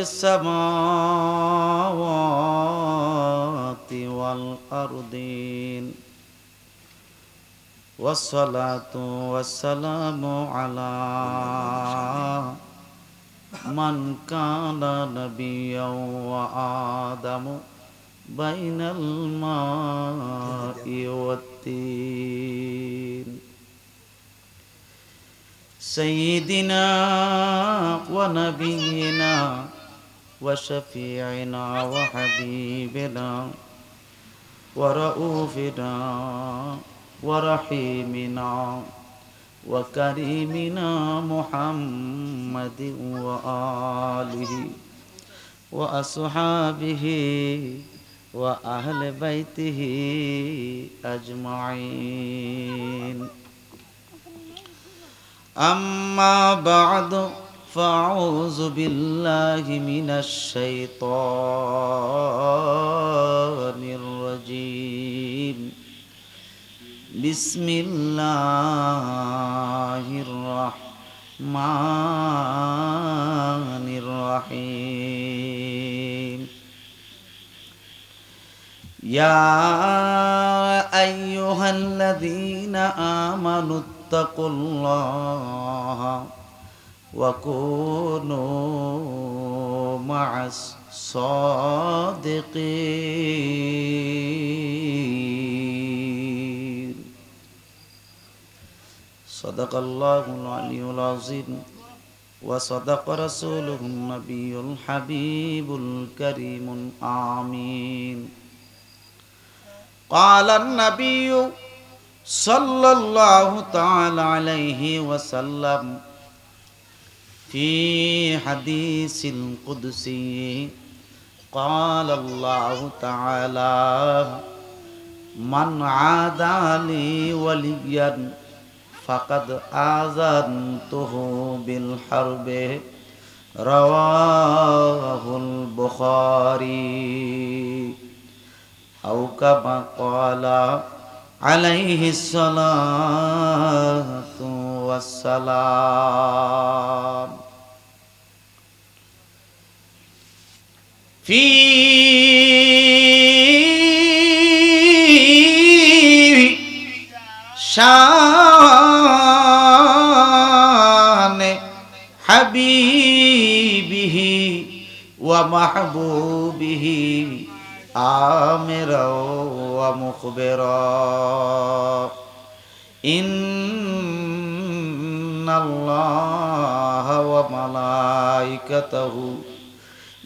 السماوات والأرضين والصلاة والسلام على من كان نبيا وآدم بين الماء والتين. سيدنا ونبينا وشفيعنا وحبيبنا ورؤوفنا ورحيمنا وكريمنا محمد وآله وأصحابه وأهل بيته أجمعين. أما بعد فأعوذ بالله من الشيطان الرجيم بسم الله الرحمن الرحيم يا أيها الذين آمنوا اتقوا الله وكونوا مع الصادقين صدق الله العلي العظيم وصدق رسوله النبي الحبيب الكريم آمين قال النبي صلى الله تعالى عليه وسلم في حديث القدسي قال الله تعالى من عادى لي وليا فقد آذنته بالحرب رواه البخاري أو كما قال عليه الصلاة والسلام في شان حبيبه ومحبوبه آمرا ومخبرا إن الله وملائكته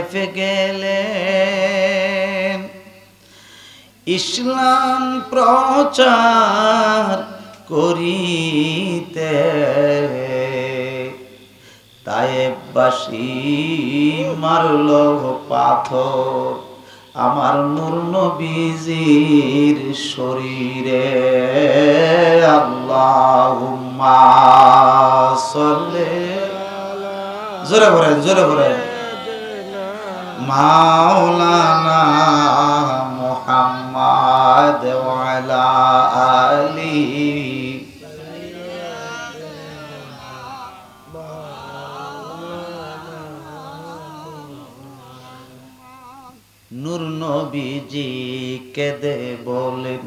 তায়েফ গেলেন ইসলাম প্রচার করিতে তায়েববাসী মারল পাথর আমার নূর নবীজির শরীরে। আল্লাহুম্মা সাল্লি জোরে বলেন জোরে বলেন। মাওলানা মুহাম্মদ ওয়ালা আলি। নূর নবীজি কেঁদে বলেন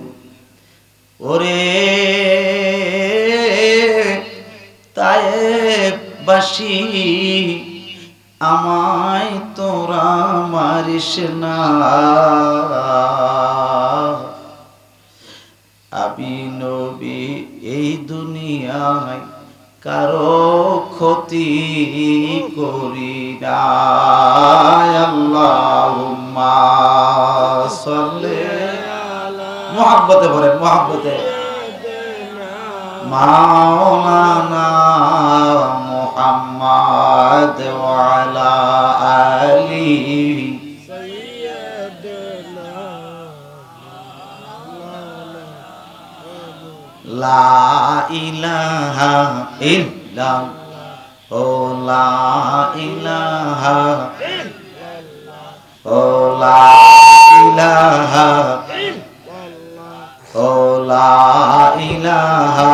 ওরে তায়েবাসী আমায় তোরা মারিস না। আমি নবী, এই দুনিয়ায় কারও ক্ষতি করি না। মোহাব্বতে বলেন মোহাব্বতে মাওলানা মুহাম্মদ। ওয়ালা আলিহি লা ইলাহা ইল্লা ও লা ইলাহা ও লা ইলাহা ও লা ইলাহা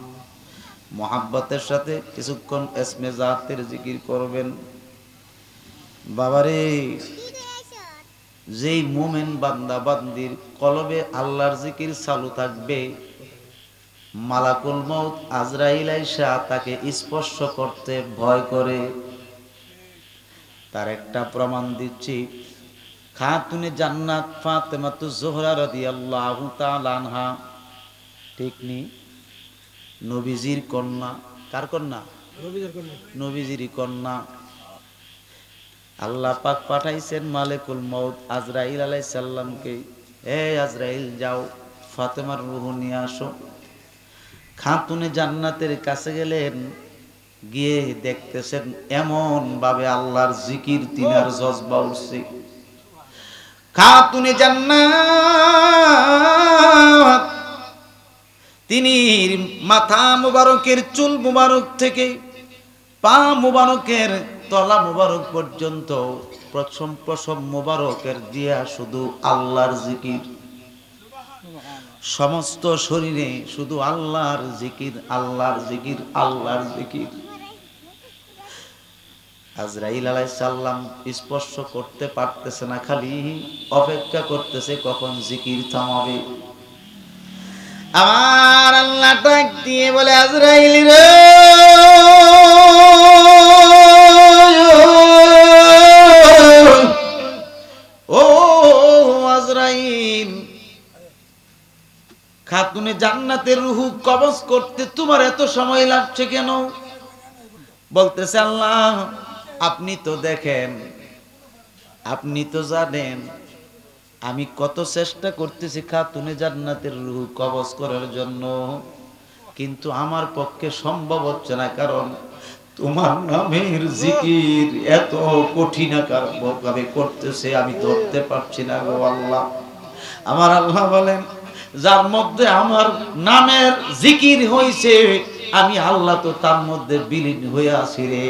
মোহাব্বতের সাথে কিছুক্ষণ এসমে জাতের জিকির করবেন। বাবারে, যেই মোমেন বান্দা বান্দির কলবে আল্লাহর জিকির চালু থাকবে, মালাকুল মৌত আজরাইল আইসা তাকে স্পর্শ করতে ভয় করে। তার একটা প্রমাণ দিচ্ছি। খাতুনে জান্নাত ফাতেমাতু জোহরা রাদিয়াল্লাহু তাআলা আনহা। ঠিক নি? নবীজির কন্যা। কার কন্যা? নবীজির কন্যা। আল্লাহ পাক পাঠাইছেন মালিকুল মৌত আজরাইল আলাইহিস সালামকে। এ আজরাইল যাও ফাতেমার রুহ নিয়ে আসো। খাতুনে জান্নাতের কাছে গেলেন গিয়ে দেখতেছেন এমন ভাবে আল্লাহর জিকির তিনার জজবা উঠছে। খাতুনে জান্নাত তিনি মাথা মুবারকের চুল মুবারক থেকে পা মুবারকের তলা মুবারক পর্যন্ত প্রথম প্রসব মুবারকের দিয়া শুধু আল্লাহর জিকির। সমস্ত শরীরে শুধু আল্লাহর জিকির আল্লাহর জিকির আল্লাহর জিকির। আজরাইল আলাইসাল্লাম স্পর্শ করতে পারতেছে না, খালি অপেক্ষা করতেছে কখন জিকির থামাবে। আমার আল্লাহ ডাক দিয়ে বলে, আজরাইল রে! ও আজরাইল, খাতুনে জান্নাতের রুহু কবজ করতে তোমার এত সময় লাগছে কেন? বলতেছে আল্লাহ, আপনি তো দেখেন, আপনি তো জানেন আমি কত চেষ্টা করতেছি খাতুনে জান্নাতের রুহু কবজ করার জন্য, কিন্তু আমার পক্ষে সম্ভব হচ্ছে না, কারণ তোমার নামের জিকির এত কঠিন ভাবে করতেছে, আমি ধরতে পারছি না গো আল্লাহ। আমার আল্লাহ বলেন, যার মধ্যে আমার নামের জিকির হইছে, আমি আল্লাহ তো তার মধ্যে বিলীন হয়ে আছি রে।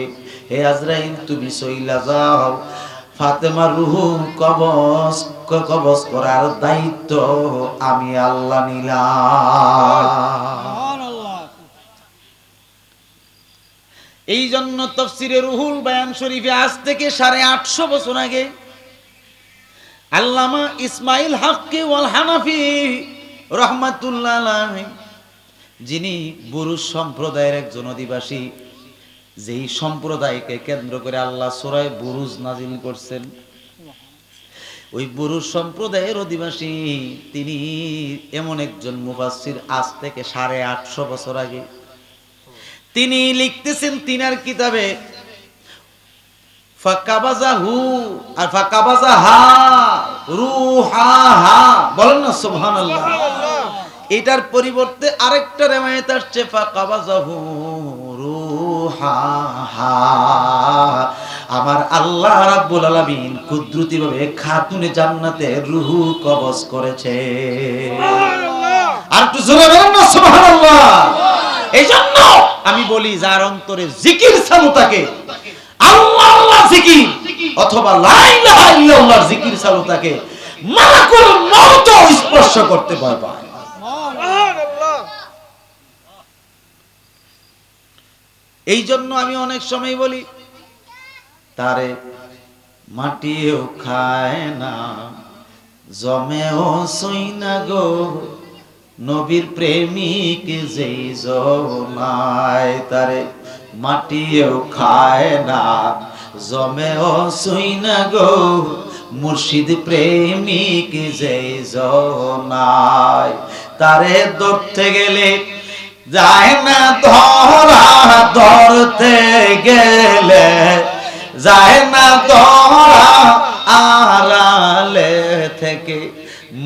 হে আজরাইল, তুমি সইলা যাও। ফাতেমার রুহু কবজ কবজ করার দায়িত্ব আমি আল্লাহ নিলাম। এই জন্য তফসিরে রুহুল বায়ান শরীফে আজ থেকে সাড়ে আটশো বছর আগে আল্লামা ইসমাইল হাক্কে ওয়াল হানাফি রহমাতুল্লাহ যিনি বুরুজ সম্প্রদায়ের একজন অধিবাসী, যেই সম্প্রদায়কে কেন্দ্র করে আল্লাহ সুরায় বুরুজ নাজিল করছেন। ওই বুরুজ সম্প্রদায়ের অধিবাসী, তিনি এমন একজন মুফাসসির আজ থেকে সাড়ে আটশো বছর আগে। তিনি লিখতেছেন তিনার কিতাবে এটার পরিবর্তে আরেকটা রেমায়াত আসছে ফাকাবাজা হু রুহা হা আমার আল্লাহ রাব্বুল আলামিন কুদরতি ভাবে খাতুনে জান্নাতে রুহু কবজ করেছে। আর একটু জোরে বলেন না সুবহানাল্লাহ। এই জন্য আমি বলি যার অন্তরে জিকির চালু থাকে আল্লাহ আল্লাহ জিকির অথবা লা ইলাহা ইল্লাল্লাহর জিকির চালু থাকে মালাকুল মউত স্পর্শ করতে ভয় পায়। এই জন্য আমি অনেক সময় বলি তারে মাটিও খায় না, জমেও সই না গো। নবীর প্রেমিক যেই জমায় তারে মাটিও খায় না, জমেও সই না গো। মুর্শিদ প্রেমিক যেই জনায় তারে ধরতে গেলে যায় না ধরা, ধরতে গেলে যায় না ধরা আড়ালে থেকে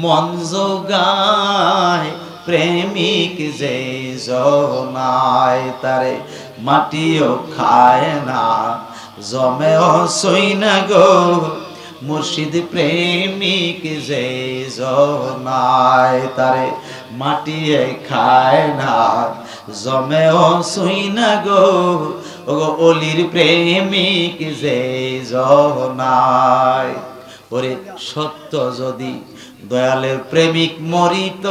মন গায় প্রেমিক যে জনায় তারে মাটিও খায় না, জমেও সই না গো মুর্শিদ প্রেমিক যে জনায় তারে মাটিয়ে খায় না, জমেও সুই না গো অলির প্রেমিক যে জনায় ওরে সত্য যদি দয়ালের প্রেমিক মরিত,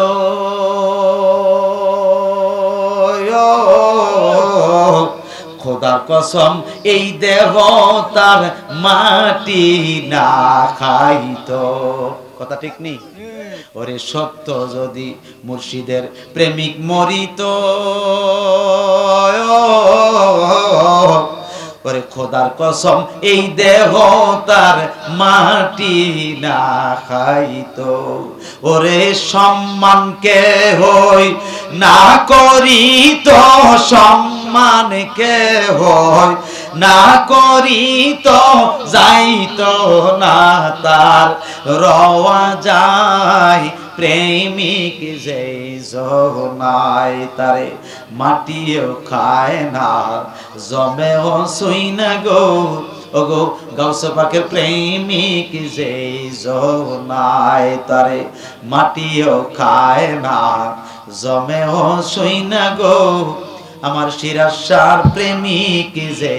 খোদার কসম এই দেহ তার মাটি না খাইত। কথা ঠিক নেই? ওরে সত্য যদি মুর্শিদের প্রেমিক মরিত, ওরে খোদার কসম, এই দেহ তার মাটি না খাইত। ওরে সম্মানকে হই না করিত সম্মানকে হই না করিত, যাইত না তার। রওয়া যায় প্রেমিক যে জনায় তারে। মাটিও খায় না, জমেও সুই না গো। ও গো গাউসে পাকের প্রেমিক যে জনায় তারে। মাটিও খায় না, জমেও সুই না গো। আমার শিরাশার প্রেমিক যে